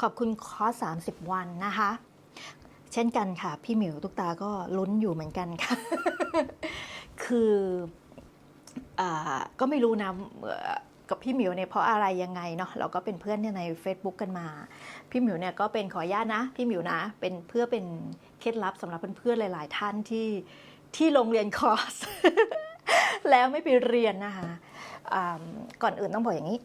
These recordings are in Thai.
ขอบคุณคอร์ส30 วันนะคะ เช่นกันค่ะ พี่หมิวตุกตาก็ลุ้นอยู่เหมือนกันค่ะ คืออก็ไม่รู้นะกับพี่หมิวเนี่ยเพราะอะไรยังไงเนาะเราก็เป็นเพื่อนใน Facebook กันมา พี่หมิวเนี่ยก็เป็นขออนุญาตนะ พี่หมิวนะ เป็นเพื่อเป็นเคล็ดลับสำหรับเพื่อนๆหลาย ๆ ท่านที่ที่โรงเรียนคอร์สแล้วไม่ไปเรียนนะคะก่อนอื่นต้องบอกอย่างนี้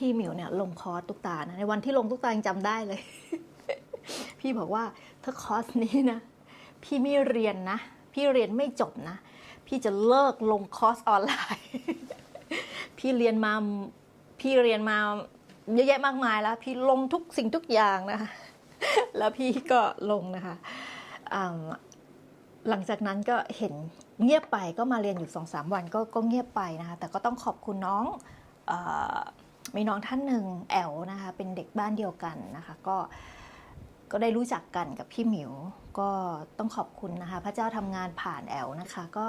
พี่หมิวเนี่ยลงคอร์สตุกตานะในวันที่ลงตุกตายังจำได้เลย พี่บอกว่าถ้าคอร์สนี้นะ พี่ไม่เรียนนะ พี่เรียนไม่จบนะ พี่จะเลิกลงคอร์สออนไลน์ พี่เรียนมาพี่เรียนมาเยอะแยะมากมายแล้ว พี่ลงทุกสิ่งทุกอย่างนะคะแล้วพี่ก็ลงนะคะหลังจากนั้นก็เห็นเงียบไปก็มาเรียนอยู่สองสามวันก็ก็เงียบไปนะคะแต่ก็ต้องขอบคุณน้องอ มีน้องท่านหนึ่งแอลนะคะ เป็นเด็กบ้านเดียวกันนะคะ ก็ก็ได้รู้จักกันกับพี่หมิว ก็ต้องขอบคุณนะคะ พระเจ้าทำงานผ่านแอลนะคะ ก็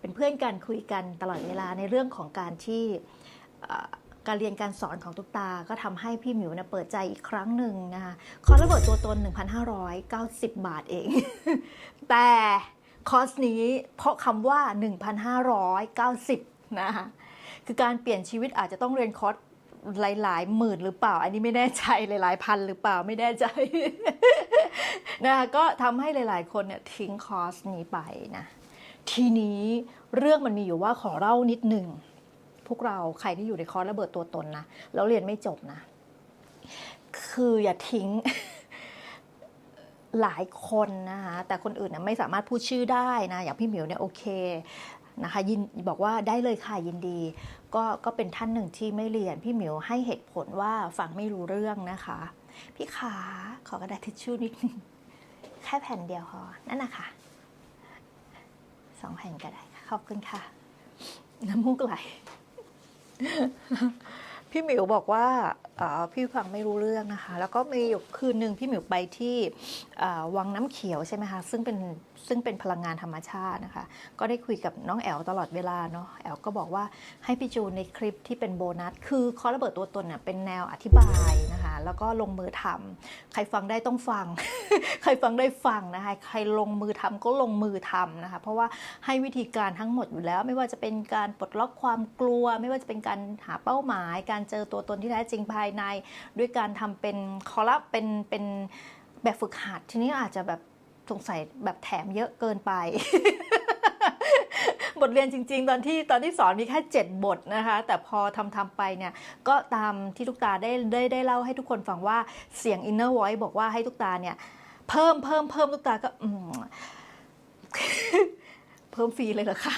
เป็นเพื่อนกันคุยกันตลอดเวลาในเรื่องของการที่การเรียนการสอนของตุ๊กตา ก็ทำให้พี่หมิวเนี่ยเปิดใจอีกครั้งหนึ่งนะคะคอร์สระเบิดตัวตน 1,590 บาทเอง แต่คอร์สนี้เพราะคำว่า 1,590 นะคะคือการเปลี่ยนชีวิตอาจจะต้องเรียนคอร์ส หลายๆหมื่นหรือเปล่า อันนี้ไม่แน่ใจหลายๆพันหรือเปล่าไม่แน่ใจนะคะก็ทำให้หลาย ๆ คนเนี่ยทิ้งคอร์สนี้ไปนะทีนี้เรื่องมันมีอยู่ว่าขอเล่านิดหนึ่งพวกเราใครที่อยู่ในคอร์สระเบิดตัวตนนะแล้วเรียนไม่จบนะ คืออย่าทิ้งหลายคนนะคะแต่คนอื่นนะไม่สามารถพูดชื่อได้นะ อย่างพี่หมิวเนี่ยโอเค นะคะยินบอกว่าได้เลยค่ะยินดี ก็ก็เป็นท่านหนึ่งที่ไม่เรียน พี่หมิวให้เหตุผลว่าฟังไม่รู้เรื่องนะคะ พี่ขาขอกระดาษทิชชู่นิดนึงแค่แผ่นเดียวพอนั่นนะคะสองแผ่นก็ได้ขอบคุณค่ะ น้ำมูกไหล พี่หมิวบอกว่าพี่ฟังไม่รู้เรื่องนะคะ แล้วก็มีอยู่คืนหนึ่งพี่หมิวไปที่วังน้ำเขียวใช่ไหมคะซึ่งเป็นซึ่งเป็นพลังงานธรรมชาตินะคะ ก็ได้คุยกับน้องแอลตลอดเวลาเนาะแอลก็บอกว่าให้พี่จูนในคลิปที่เป็นโบนัส คือคอร์สระเบิดตัวตนเนี่ยเป็นแนวอธิบาย นแล้วก็ลงมือทำใครฟังได้ต้องฟัง ใครฟังได้ฟังนะคะ ใครลงมือทำก็ลงมือทำนะคะ เพราะว่าให้วิธีการทั้งหมดอยู่แล้ว ไม่ว่าจะเป็นการปลดล็อกความกลัว ไม่ว่าจะเป็นการหาเป้าหมาย การเจอตัวตนที่แท้จริงภายใน ด้วยการทำเป็นคอลับเป็นเป็นแบบฝึกหัด ทีนี้อาจจะแบบสงสัยแบบแถมเยอะเกินไป บทเรียนจริง ๆ ตอนที่ตอนที่สอนมีแค่ 7 บทนะคะ แต่พอทำทำไปเนี่ยก็ตามที่ทุกตาได้ได้ได้เล่าให้ทุกคนฟังว่าเสียง inner voice บอกว่าให้ทุกตาเนี่ยเพิ่มเพิ่มเพิ่มทุกตาก็อืมเพิ่มฟรีเลยเหรอคะ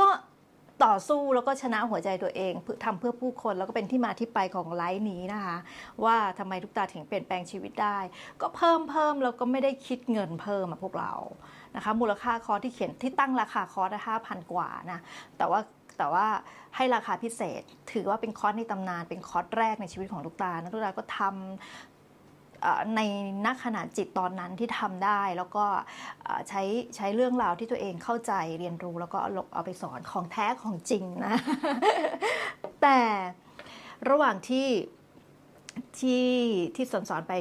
ก็ต่อสู้แล้วก็ชนะหัวใจตัวเองเพื่อทำเพื่อผู้คนแล้วก็เป็นที่มาที่ไปของไลฟ์นี้นะคะ ว่าทำไมทุกตาถึงเปลี่ยนแปลงชีวิตได้ ก็เพิ่มเพิ่มแล้วก็ไม่ได้คิดเงินเพิ่มอะพวกเรา นะคะ มูลค่าคอร์สที่เขียนที่ตั้งราคาคอร์สห้าพันกว่านะ แต่ว่าแต่ว่าให้ราคาพิเศษ ถือว่าเป็นคอร์สในตำนาน เป็นคอร์สแรกในชีวิตของลูกตาลูกตาก็ทำในนักขณะจิตตอนนั้นที่ทำได้ แล้วก็ใช้ใช้เรื่องราวที่ตัวเองเข้าใจเรียนรู้แล้วก็เอาลงเอาไปสอนของแท้ของจริงนะ แต่ระหว่างที่ ที่ที่สอนสอนไป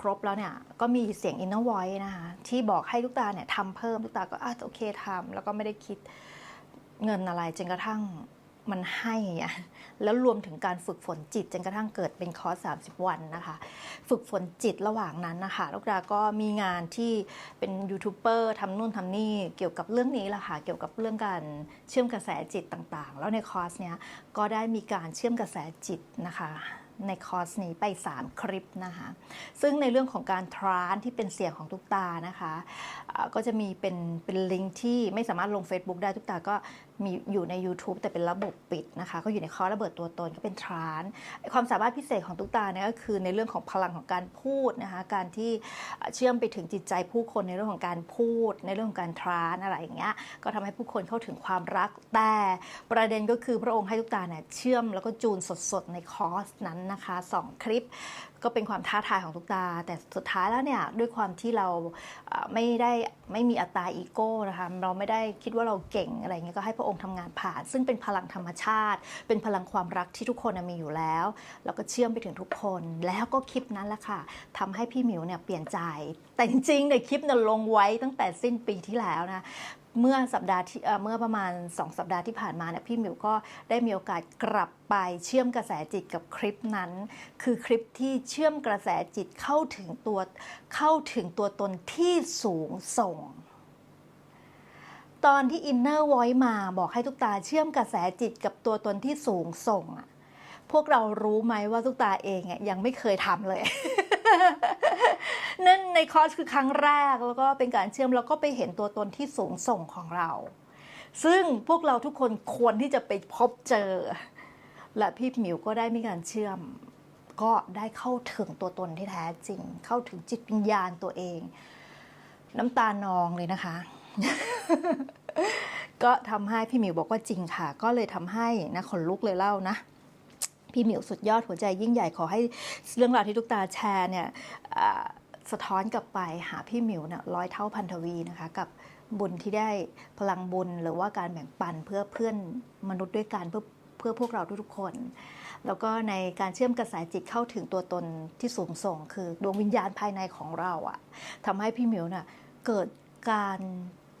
ครบแล้วเนี่ยก็มีเสียง inner voice นะคะที่บอกให้ลูกตาเนี่ยทำเพิ่มลูกตาก็อะโอเคทำแล้วก็ไม่ได้คิดเงินอะไรจนกระทั่งมันให้อะแล้วรวมถึงการฝึกฝนจิตจนกระทั่งเกิดเป็นคอร์ส30 วันนะคะ ฝึกฝนจิตระหว่างนั้นนะคะลูกดาก็มีงานที่เป็นยูทูบเบอร์ทำนู่นทำนี่เกี่ยวกับเรื่องนี้แหละค่ะเกี่ยวกับเรื่องการเชื่อมกระแสจิตต่างๆ แล้วในคอร์สเนี้ยก็ได้มีการเชื่อมกระแสจิตนะคะ ในคอร์สนี้ไป 3 คลิปนะคะ ซึ่งในเรื่องของการทรานที่เป็นเสียงของทุกตานะคะ ก็จะมีเป็นเป็นลิงก์ที่ไม่สามารถลง Facebook ได้ทุกตาก็ มีอยู่ใน YouTube แต่เป็นระบบปิดนะคะ ก็อยู่ในคอร์สระเบิดตัวตนก็เป็นทรานความสามารถพิเศษของทุกตาเนี่ยก็คือในเรื่องของพลังของการพูดนะคะการที่เชื่อมไปถึงจิตใจผู้คนในเรื่องของการพูด ในเรื่องของการทรานอะไรอย่างเงี้ยก็ทำให้ผู้คนเข้าถึงความรักแต่ประเด็นก็คือพระองค์ให้ทุกตาเนี่ยเชื่อมแล้วก็จูนสดๆในคอร์สนั้นนะคะสองคลิป ก็เป็นความท้าทายของทุกตา แต่สุดท้ายแล้วเนี่ยด้วยความที่เราไม่ได้ไม่มีอัตตาอีโก้นะคะเราไม่ได้คิดว่าเราเก่งอะไรเงี้ยก็ให้พระองค์องค์ทำงานผ่าน ซึ่งเป็นพลังธรรมชาติ เป็นพลังความรักที่ทุกคนมีอยู่แล้ว แล้วก็เชื่อมไปถึงทุกคน แล้วก็คลิปนั้นแหละค่ะทำให้พี่หมิวเนี่ยเปลี่ยนใจ แต่จริงๆในคลิปเนี่ยลงไว้ตั้งแต่สิ้นปีที่แล้วนะ เมื่อสัปดาห์ที่เมื่อประมาณ 2 สัปดาห์ที่ผ่านมาเนี่ยพี่หมิวก็ได้มีโอกาสกลับไปเชื่อมกระแสจิตกับคลิปนั้น คือคลิปที่เชื่อมกระแสจิตเข้าถึงตัวเข้าถึงตัวตนที่สูงส่ง ตอนที่ Inner Voice มาบอกให้ทุกตาเชื่อมกระแสจิตกับตัวตนที่สูงส่งอะพวกเรารู้ไหมว่าทุกตาเองอยังไม่เคยทำเลย นั่นในคอร์สคือครั้งแรกแล้วก็เป็นการเชื่อมแล้วก็ไปเห็นตัวตนที่สูงส่งของเรา ซึ่งพวกเราทุกคนควรที่จะไปพบเจอ และพี่หมิวก็ได้มีการเชื่อม ก็ได้เข้าถึงตัวตนที่แท้จริง เข้าถึงจิตวิญญาณตัวเอง น้ำตานองเลยนะคะ ก็ทำให้พี่หมิวบอกว่าจริงค่ะ ก็เลยทำให้นะขนลุกเลยเล่านะพี่หมิวสุดยอดหัวใจยิ่งใหญ่ขอให้เรื่องราวที่ทุกตาแชร์เนี่ย สะท้อนกลับไปหาพี่หมิวเนี่ยร้อยเท่าพันทวีนะคะ กับบุญที่ได้พลังบุญหรือว่าการแบ่งปันเพื่อเพื่อนมนุษย์ด้วยกันเพื่อเพื่อพวกเราทุกๆคน แล้วก็ในการเชื่อมกระแสจิตเข้าถึงตัวตนที่สูงส่ง คือดวงวิญญาณภายในของเราอะทำให้พี่หมิวน่ะเกิดการ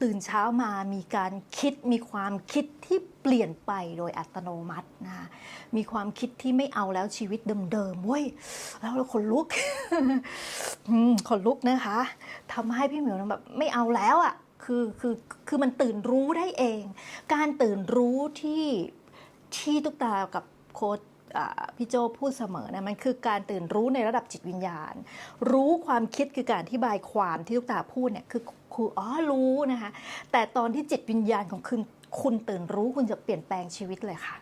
ตื่นเช้ามามีการคิดมีความคิดที่เปลี่ยนไปโดยอัตโนมัตินะคะมีความคิดที่ไม่เอาแล้วชีวิตเดิมๆเว้ยแล้วเราขนลุกขนลุกนะคะทำให้พี่เหมิวแบบไม่เอาแล้วอะคือคือคือมันตื่นรู้ได้เอง การตื่นรู้ที่ที่ตุ๊กตากับโค้ชอ่า พี่โจพูดเสมอนะมันคือการตื่นรู้ในระดับจิตวิญญาณ รู้ความคิดคือการอธิบายความที่ตุ๊กตาพูดเนี่ยคือคืออ๋อรู้นะคะแต่ตอนที่จิตวิญญาณของคุณคุณตื่นรู้คุณจะเปลี่ยนแปลงชีวิตเลยค่ะ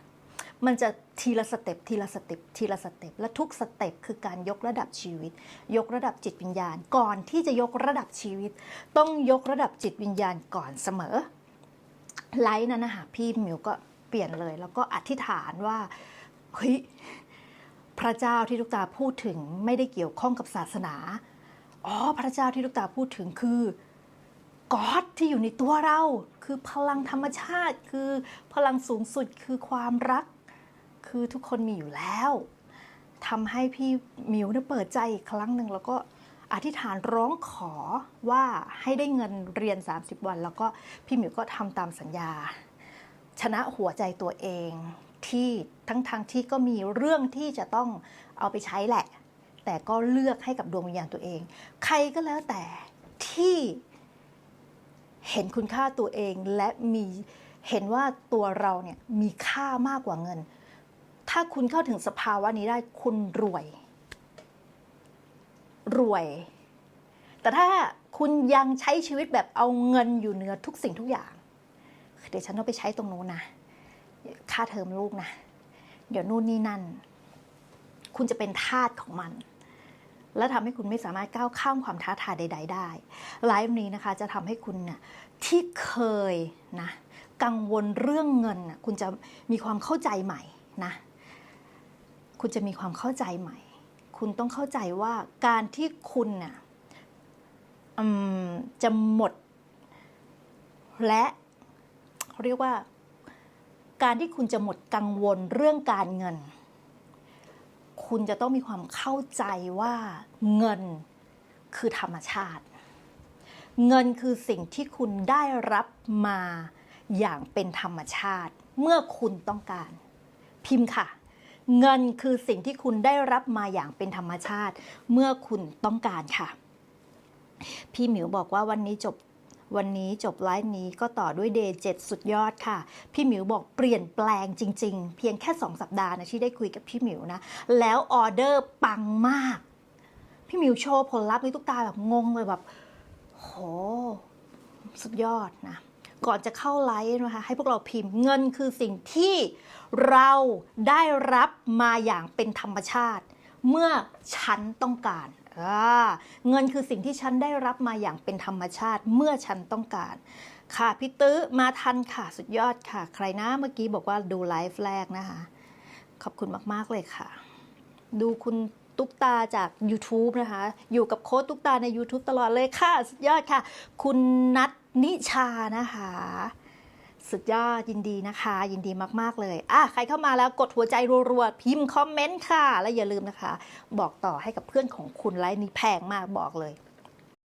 มันจะทีละสเต็ปทีละสเต็ปทีละสเต็ปและทุกสเต็ปคือการยกระดับชีวิต ยกระดับจิตวิญญาณ ก่อนที่จะยกระดับชีวิต ต้องยกระดับจิตวิญญาณก่อนเสมอไลฟ์นั้นนะคะพี่มิวก็เปลี่ยนเลย แล้วก็อธิษฐานว่า เฮ้ยพระเจ้าที่ลูกตาพูดถึงไม่ได้เกี่ยวข้องกับศาสนา อ๋อ พระเจ้าที่ลูกตาพูดถึงคือก็อดที่อยู่ในตัวเรา คือพลังธรรมชาติ คือพลังสูงสุดคือความรัก คือทุกคนมีอยู่แล้วทำให้พี่มิวเนี่ยเปิดใจอีกครั้งหนึ่งแล้วก็อธิษฐานร้องขอว่าให้ได้เงินเรียน 30 วัน แล้วก็พี่หมิวก็ทำตามสัญญา ชนะหัวใจตัวเอง ที่ทั้งทางที่ก็มีเรื่องที่จะต้องเอาไปใช้แหละ แต่ก็เลือกให้กับดวงวิญญาณตัวเอง ใครก็แล้วแต่ที่เห็นคุณค่าตัวเองและมีเห็นว่าตัวเราเนี่ยมีค่ามากกว่าเงิน ถ้าคุณเข้าถึงสภาวะนี้ได้คุณรวย รวย แต่ถ้าคุณยังใช้ชีวิตแบบเอาเงินอยู่เหนือทุกสิ่งทุกอย่าง เดี๋ยวฉันต้องไปใช้ตรงโน้นนะ ค่าเทอมลูกนะ เดี๋ยวนู่นนี่นั่น คุณจะเป็นทาสของมัน และทำให้คุณไม่สามารถก้าวข้ามความท้าทายใด ๆ ได้ไลฟ์นี้นะคะจะทำให้คุณน่ะที่เคยนะกังวลเรื่องเงินนะคุณจะมีความเข้าใจใหม่นะคุณจะมีความเข้าใจใหม่ คุณต้องเข้าใจว่าการที่คุณน่ะจะหมด และเขาเรียกว่า การที่คุณจะหมดกังวลเรื่องการเงิน คุณจะต้องมีความเข้าใจว่าเงินคือธรรมชาติ เงินคือสิ่งที่คุณได้รับมาอย่างเป็นธรรมชาติ เมื่อคุณต้องการ พิมพ์ค่ะ เงินคือสิ่งที่คุณได้รับมาอย่างเป็นธรรมชาติ เมื่อคุณต้องการค่ะ พี่หมิวบอกว่าวันนี้จบ วันนี้จบไลฟ์นี้ก็ต่อด้วยเดย์เจ็ดสุดยอดค่ะ พี่หมิวบอกเปลี่ยนแปลงจริง ๆ เพียงแค่ 2 สัปดาห์นะที่ได้คุยกับพี่หมิวนะ แล้วออเดอร์ปังมาก พี่หมิวโชว์ผลลัพธ์ในตุ๊กตาแบบงงเลยแบบ โห สุดยอดนะ ก่อนจะเข้าไลฟ์นะคะ ให้พวกเราพิมพ์เงินคือสิ่งที่เราได้รับมาอย่างเป็นธรรมชาติ เมื่อฉันต้องการ เงินคือสิ่งที่ฉันได้รับมาอย่างเป็นธรรมชาติเมื่อฉันต้องการ ค่ะพี่ตื้อมาทันค่ะสุดยอดค่ะ ใครนะเมื่อกี้บอกว่าดูไลฟ์แรกนะคะ ขอบคุณมาก ๆ เลยค่ะ ดูคุณตุ๊กตาจาก YouTube นะคะ อยู่กับโค้ดตุ๊กตาใน YouTube ตลอดเลยค่ะ สุดยอดค่ะ คุณนัทนิชานะคะ สุดยอดยินดีนะคะ ยินดีมาก ๆ เลยอะใครเข้ามาแล้วกดหัวใจรัวๆ พิมพ์คอมเมนต์ค่ะ และอย่าลืมนะคะ บอกต่อให้กับเพื่อนของคุณไลน์นี้แพงมากบอกเลย